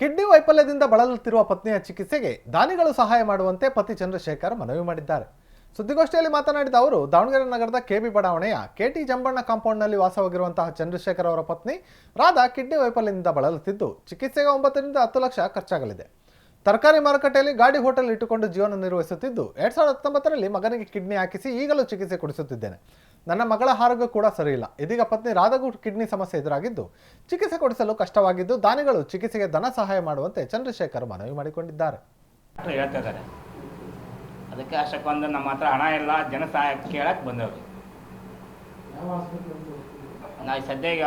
Kidney ವೈಫಲ್ಯದಿಂದ ಬಳಲುತ್ತಿರುವ ಪತ್ನಿಯ ಚಿಕಿತ್ಸೆಗೆ ದಾನಿಗಳು ಸಹಾಯ ಮಾಡುವಂತೆ ಪತಿ ಚಂದ್ರಶೇಖರ್ ಮನವಿ ಮಾಡಿದ್ದಾರೆ. ಸುದ್ದಿಗೋಷ್ಠಿಯಲ್ಲಿ ಮಾತನಾಡಿದ ಅವರು, ದಾವಣಗೆರೆ ನಗರದ ಕೆಬಿ ಬಡಾವಣೆಯ ಕೆಟಿ ಜಂಬಣ್ಣ ಕಾಂಪೌಂಡ್ನಲ್ಲಿ ವಾಸವಾಗಿರುವಂತಹ ಚಂದ್ರಶೇಖರ್ ಅವರ ಪತ್ನಿ ರಾಧಾ ಕಿಡ್ನಿ ವೈಫಲ್ಯದಿಂದ ಬಳಲುತ್ತಿದ್ದು, ಚಿಕಿತ್ಸೆಗೆ ಒಂಬತ್ತರಿಂದ ಹತ್ತು ಲಕ್ಷ ಖರ್ಚಾಗಲಿದೆ. ತರಕಾರಿ ಮಾರುಕಟ್ಟೆಯಲ್ಲಿ ಗಾಡಿ ಹೋಟೆಲ್ ಇಟ್ಟುಕೊಂಡು ಜೀವನ ನಿರ್ವಹಿಸುತ್ತಿದ್ದು, ಎರಡ್ ಸಾವಿರದ ಹತ್ತೊಂಬತ್ತರಲ್ಲಿ ಮಗನಿಗೆ ಕಿಡ್ನಿ ಹಾಕಿಸಿ ಈಗಲೂ ಚಿಕಿತ್ಸೆ ಕೊಡಿಸುತ್ತಿದ್ದೇನೆ. ನನ್ನ ಮಗಳ ಆರೋಗ್ಯ ಕೂಡ ಸರಿಯಿಲ್ಲ. ಇದೀಗ ಪತ್ನಿ ರಾಧಗೂ ಕಿಡ್ನಿ ಸಮಸ್ಯೆ ಎದುರಾಗಿದ್ದು, ಚಿಕಿತ್ಸೆ ಕೊಡಿಸಲು ಕಷ್ಟವಾಗಿದ್ದು, ದಾನಿಗಳು ಚಿಕಿತ್ಸೆಗೆ ಧನ ಸಹಾಯ ಮಾಡುವಂತೆ ಚಂದ್ರಶೇಖರ್ ಮನವಿ ಮಾಡಿಕೊಂಡಿದ್ದಾರೆ. ಅದಕ್ಕೆ ಅಷ್ಟಕ್ಕೊಂದು ನಮ್ಮ ಹತ್ರ ಹಣ ಇಲ್ಲ, ಜನ ಸಹಾಯ ಕೇಳಕ್ಕೆ ಬಂದವ್ರಿ. ನಾವು ಸದ್ಯ ಈಗ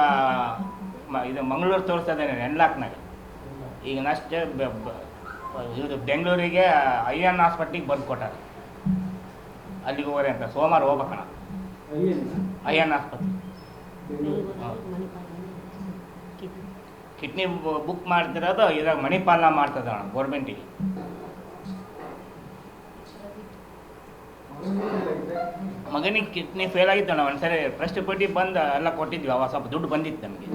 ಇದು ಮಂಗಳೂರು ತೋರಿಸ್ತಾ ಇದ್ದೇನೆ ಎಂಡ್ಲಾಕ್ನಾಗ ಈಗ ನೆಕ್ಸ್ಟ್ ಇದು ಬೆಂಗಳೂರಿಗೆ ಐ ಎನ್ ಹಾಸ್ಪಿಟ್ಲಿಗೆ ಬಂದು ಕೊಟ್ಟಾರೆ. ಅಲ್ಲಿಗೆ ಹೋಗ್ರಿ ಅಂತ. ಸೋಮವಾರ ಹೋಗ್ಬೇಕಣ್ಣ ಐ ಎನ್ ಆಸ್ಪತ್ರೆ ಕಿಡ್ನಿ ಬುಕ್ ಮಾಡ್ತಿರೋದು ಇದಾಗ ಮಣಿಪಾಲನ ಮಾಡ್ತದ ಅಣ್ಣ ಗೌರ್ಮೆಂಟಿಗೆ. ಮಗನಿಗೆ ಕಿಡ್ನಿ ಫೇಲ್ ಆಗಿತ್ತು ಅಣ್ಣ ಒಂದ್ಸರಿ ಫಸ್ಟ್ ಪಟ್ಟಿ ಬಂದು ಎಲ್ಲ ಕೊಟ್ಟಿದ್ವಿ ಅವಾಗ ಸ್ವಲ್ಪ ದುಡ್ಡು ಬಂದಿತ್ತು ನಮಗೆ.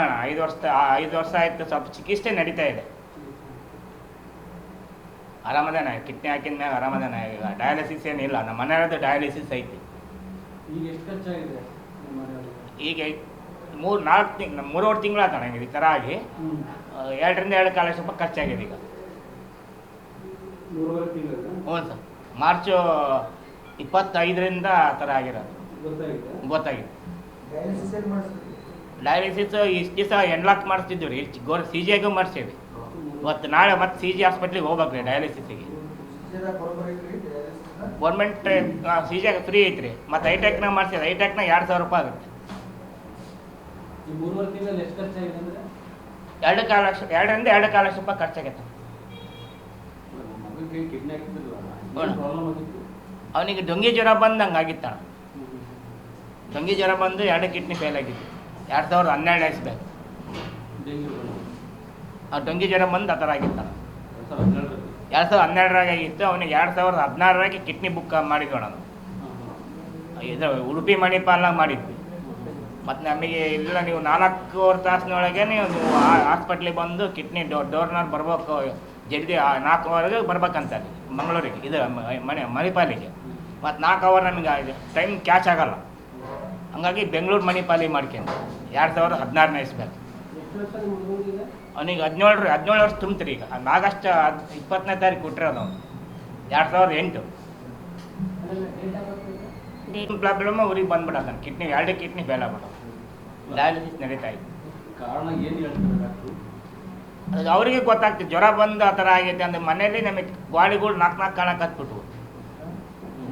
ಅಣ್ಣ ಐದು ವರ್ಷ ಐದು ವರ್ಷ ಆಯ್ತು. ಸ್ವಲ್ಪ ಚಿಕಿತ್ಸೆ ನಡೀತಾ ಇದೆ. ಆರಾಮದಾನ ಕಿಡ್ನಿ ಹಾಕಿದ ಮ್ಯಾಗ ಆರಾಮದಾನ ಈಗ ಡಯಾಲಿಸಿಸ್ ಏನಿಲ್ಲ. ನಮ್ಮ ಮನೆಯವ್ರದ್ದು ಡಯಾಲಿಸಿಸ್ ಐತಿ. ಈಗ ಮೂರು ನಾಲ್ಕು ತಿಂಗ್ ಮೂರುವರೆ ತಿಂಗಳು ಆತಣ ಈ ಥರ ಆಗಿ. ಎರಡರಿಂದ ಎರಡು ಕಾಲ ಸ್ವಲ್ಪ ಖರ್ಚಾಗಿದೆ ಈಗ. ಹ್ಞೂ ಸರ್. ಮಾರ್ಚು ಇಪ್ಪತ್ತೈದರಿಂದ ಆ ಥರ ಆಗಿರೋದು. ಗೊತ್ತಾಗಿದೆ. ಡಯಾಲಿಸಿಸ್ ಇಷ್ಟು ದಿವಸ ಎನ್ಲಾಕ್ ಮಾಡಿಸ್ತಿದ್ವಿ ರೀ ಗೋರ್ ಸಿ ಜಿ ಐಗೂ ಮಾಡಿಸೀವಿ. ಇವತ್ತು ನಾಳೆ ಮತ್ತೆ ಸಿ ಜಿ ಹಾಸ್ಪಿಟ್ಲಿಗೆ ಹೋಗ್ಬೇಕು ರೀ ಡಯಾಲಿಸಿಸಿಗೆ ಗೌರ್ಮೆಂಟ್ ಸಿ ಜಿ ಫ್ರೀ ಐತ್ರಿ. ಮತ್ತು ಐಟೆಕ್ನಾಗ ಮಾಡಿಸಿದ್ರೆ ಐಟೆಕ್ನಾಗ ಎರಡು ಸಾವಿರ ರೂಪಾಯಿ ಆಗುತ್ತೆ. ಎರಡು ಕಾಲು ಲಕ್ಷ ಎರಡರಿಂದ ಎರಡು ಕಾಲು ಲಕ್ಷ ರೂಪಾಯಿ ಖರ್ಚಾಗೈತೆ. ಅವನಿಗೆ ಡೊಂಗಿ ಜ್ವರ ಬಂದಂಗೆ ಆಗಿತ್ತಣ್ಣ. ಡೊಂಗಿ ಜ್ವರ ಬಂದು ಎರಡು ಕಿಡ್ನಿ ಫೇಲ್ ಆಗಿತ್ತು. ಎರಡು ಸಾವಿರದ ಹನ್ನೆರಡು ಇಸ್ಬೇಕು ಆ ಡೊಂಗಿ ಜ್ವರ ಬಂದು ಆ ಥರ ಆಗಿತ್ತು. ಎರಡು ಸಾವಿರದ ಹನ್ನೆರಡರಾಗ ಆಗಿತ್ತು, ಅವನಿಗೆ ಎರಡು ಸಾವಿರದ ಹದಿನಾರರಾಗೆ ಕಿಡ್ನಿ ಬುಕ್ ಮಾಡಿದ್ವಿ ಹಾಂ ಇದು ಉಡುಪಿ ಮಣಿಪಾಲ್ನಾಗ ಮಾಡಿದ್ವಿ. ಮತ್ತು ನಮಗೆ ಇಲ್ಲ, ನೀವು ನಾಲ್ಕೂವರೆ ತಾಸಿನೊಳಗೆ ನೀವು ಹಾಸ್ಪಿಟ್ಲಿಗೆ ಬಂದು ಕಿಡ್ನಿ ಡೋ ಡೋರ್ನಾಗ ಬರ್ಬೇಕು, ಜಲ್ದಿ ನಾಲ್ಕುವರೆಗೆ ಬರ್ಬೇಕಂತ ಮಂಗಳೂರಿಗೆ, ಇದು ಮಣಿ, ಮಣಿಪಾಲಿಗೆ. ಮತ್ತು ನಾಲ್ಕು ಅವರ್ ನಮಗೆ ಟೈಮ್ ಕ್ಯಾಚ್ ಆಗಲ್ಲ. ಹಂಗಾಗಿ ಬೆಂಗಳೂರು ಮಣಿಪಾಲಿ ಮಾಡ್ಕೊಂಡು ಎರಡು ಸಾವಿರದ ಹದಿನಾರನೇ ಇಸ್ಬೇಕು. ಅವನಿಗೆ ಹದಿನೇಳು ಹದಿನೇಳು ವರ್ಷ ತುಂಬ್ತೀರಿ ಈಗ. ಆಗಸ್ಟ್ ಹದ್ ಇಪ್ಪತ್ತನೇ ತಾರೀಕು ಕೊಟ್ಟಿರೋದು ಅವನು. ಎರಡು ಸಾವಿರದ ಎಂಟು. ಪ್ರಾಬ್ಲಮ್ ಊರಿಗೆ ಬಂದ್ಬಿಡತ್ತಾನೆ ಕಿಡ್ನಿ ಎರಡೇ ಕಿಡ್ನಿ ಫೇಲ್ ಆಗ್ಬಿಟ್ಟು ಡಯಾಲಿಸಿಸ್ ನಡೀತಾ ಇತ್ತು ಅದು ಅವರಿಗೆ ಗೊತ್ತಾಗ್ತದೆ. ಜ್ವರ ಬಂದು ಆ ಥರ ಆಗೈತೆ ಅಂದ್ರೆ ಮನೆಯಲ್ಲಿ ನಮಗೆ ಗಾಳಿಗಳು ನಾಲ್ಕು ನಾಲ್ಕು ಕಾಣಕ್ಕೆ ಹತ್ಬಿಟ್ವು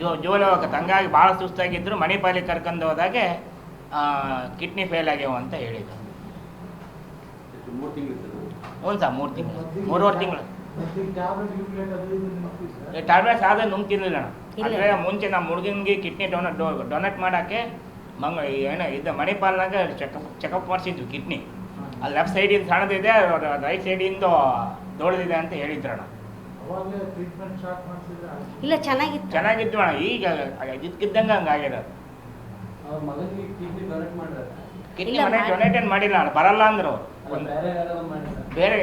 ಜೋ ಜೋಲ ತಂಗಾಗಿ ಹಂಗಾಗಿ ಭಾಳ ಸುಸ್ತಾಗಿದ್ರು ಮಣಿಪಾಲಿಗೆ ಕರ್ಕೊಂಡು ಹೋದಾಗೆ ಕಿಡ್ನಿ ಫೇಲ್ ಆಗ್ಯಾವ ಅಂತ ಹೇಳಿದ್ರು. ಎಷ್ಟು ಮೂರು ತಿಂಗಳು ಹ್ಞೂ ಸರ್ ಮೂರು ತಿಂಗಳು. ಮೂರುವರೆ ತಿಂಗಳು. ಟ್ಯಾಬ್ಲೆಟ್ಸ್ ಆದರೆ ನುಂಗ್ತಿರ್ಲಿಲ್ಲ ಅಂದರೆ ಮುಂಚೆ ನಮ್ಮ ಹುಡುಗನಿಗೆ ಕಿಡ್ನಿ ಡೊನ ಡೊನೇಟ್ ಮಾಡೋಕ್ಕೆ ಮಂಗ ಏನು ಇದು ಮಣಿಪಾಲ್ನಾಗ ಚೆಕಪ್ ಚೆಕಪ್ ಮಾಡಿಸಿದ್ವಿ ಕಿಡ್ನಿ. ಅಲ್ಲಿ ಲೆಫ್ಟ್ ಸೈಡಿಂದ ಸಣ್ಣದಿದೆ ರೈಟ್ ಸೈಡಿಂದ ದೊಡ್ಡದಿದೆ ಅಂತ ಹೇಳಿದ್ರಣ್ಣ ಇಲ್ಲ ಚೆನ್ನಾಗಿತ್ತು. ಚೆನ್ನಾಗಿತ್ತು ಅಣ್ಣ ಈಗ ಇದಕ್ಕಿದ್ದಂಗೆ ಹಂಗೆ ಆಗ್ಯದ ಕಿಡ್ನಿ ಮನೆ ಮಾಡಿಲ್ಲ ಅಣ್ಣ ಬರಲ್ಲ ಅಂದ್ರು ಬೇರೆ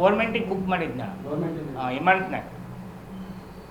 ಗೋರ್ಮೆಂಟಿಗೆ ಬುಕ್ ಮಾಡಿದ್ನ. ಗೌರ್ಮೆಂಟ್ ಇಮಂಟ್ನಾಗ